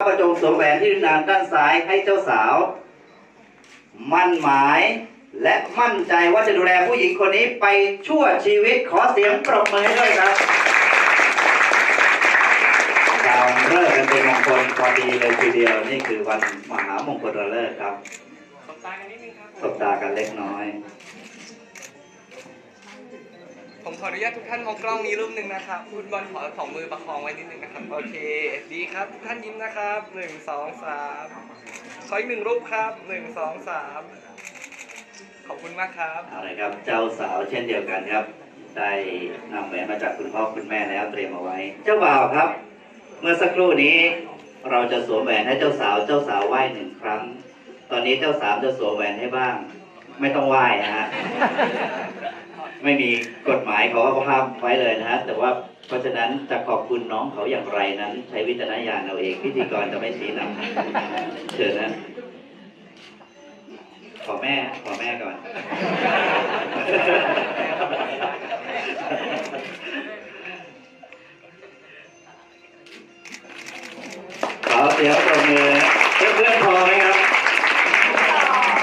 ประจงสวมแหวนที่นิ้วนางด้านซ้ายให้เจ้าสาว มั่นหมายและมั่นใจว่าจะดูแลผู้หญิงคนนี้ไปชั่วชีวิตขอเสียงปรบมือให้ด้วยครับกล่าวเลิกกันเป็นมงคลพอดีเลยทีเดียวนี่คือวันมหามงคลเลิกครับสบตากันนิดนึงครับสบตากันเล็กน้อยผม ขออนุญาตทุกท่านมองกล้องนี้รูปหนึ่งนะครับคุณบอลขอของมือประคองไว้นิดนึงนะครับ โอเค ดีครับทุกท่านยิ้มนะครับหนึ่งสองสามขออีกหนึ่งรูปครับหนึ่งสองสามขอบคุณมากครับเอาละครับ เจ้าสาวเช่นเดียวกันครับ ได้นำแหวนมาจากคุณพ่อคุณแม่แล้วเตรียมเอาไว้ เจ้าบ่าวครับ เมื่อสักครู่นี้ เราจะสวมแหวนให้เจ้าสาว เจ้าสาวไหว้หนึ่งครั้ง ตอนนี้เจ้าสาวจะสวมแหวนให้บ้าง ไม่ต้องไหว้นะฮะ ไม่มีกฎหมายเขาก็ห้ามไว้เลยนะฮะแต่ว่าเพราะฉะนั้นจะขอบคุณน้องเขาอย่างไรนั้น ใช้วิจารณญาณเอาเองพิธีกรจะไม่ชี้นำเชิญนะขอแม่ขอแม่ก่อน ขอเสียงปรบมือเพื่อนเพื่อนๆพอไหมครับ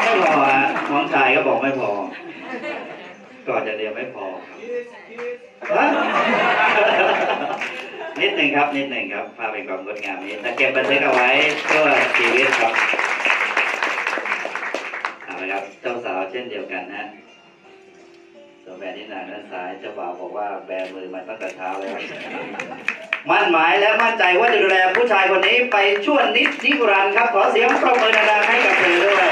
ไม่พอฮะ บอกไม่พอ ก่อนจะเรียนไม่พอนิดหนึ่งครับ นิดหนึ่งครับภาพเป็นความงดงามนี้แต่เก็บบันทึกเอาไว้เพื่อชีวิตครับเอาละครับเจ้าสาวเช่นเดียวกันนะตัวแบนที่หนาด้านซ้ายเจ้าบ่าวบอกว่าแบมือมาตั้งแต่เช้าแล้วมั่นหมายและมั่นใจว่าจะดูแลผู้ชายคนนี้ไปชั่วนิดนิรันดร์ครับ ขอเสียงปรบมือดังๆให้กับเธอด้วย